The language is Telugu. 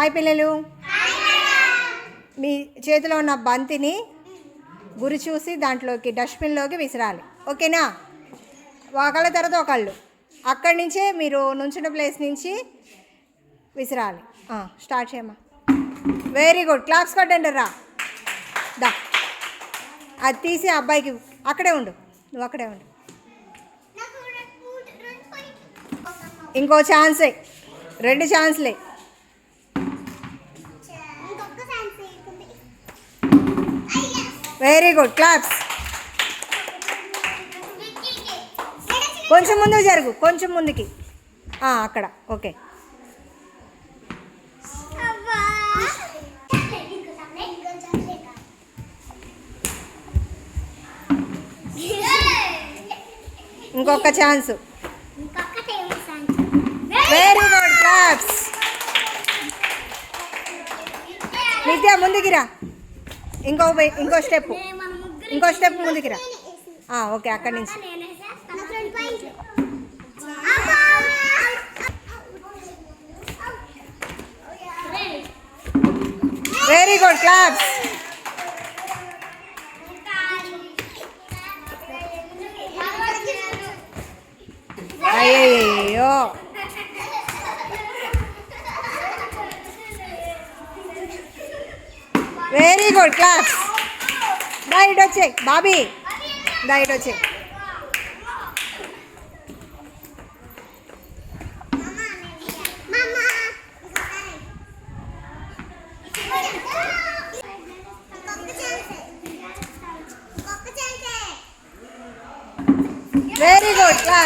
హాయ్ పిల్లలు. మీ చేతిలో ఉన్న బంతిని గురి చూసి దాంట్లోకి డస్ట్బిన్లోకి విసిరాలి. ఓకేనా? ఒకళ్ళ తర్వాత ఒకళ్ళు. అక్కడి నుంచే మీరు నుంచిన ప్లేస్ నుంచి విసిరాలి. స్టార్ట్ చేయమ్మా. వెరీ గుడ్ క్లాప్స్ కొట్టండి రా. దా. అది తీసి అబ్బాయికి అక్కడే ఉండు. నువ్వు అక్కడే ఉండు. ఇంకో ఛాన్సే రెండు ఛాన్స్లే వెరీ గుడ్ క్లాప్స్ కొంచెం ముందు జరుగు కొంచెం ముందుకి. అక్కడ ఓకే. ఇంకొక ఛాన్స్. వెరీ గుడ్ క్లాప్స్ నిత్య ముందుకిరా ఇంకో ఇంకో స్టెప్ ఇంకో స్టెప్ ముందుకి రా. ఆ, ఓకే అక్కడి నుంచి. Very good claps very good class right check babi right check Very good class.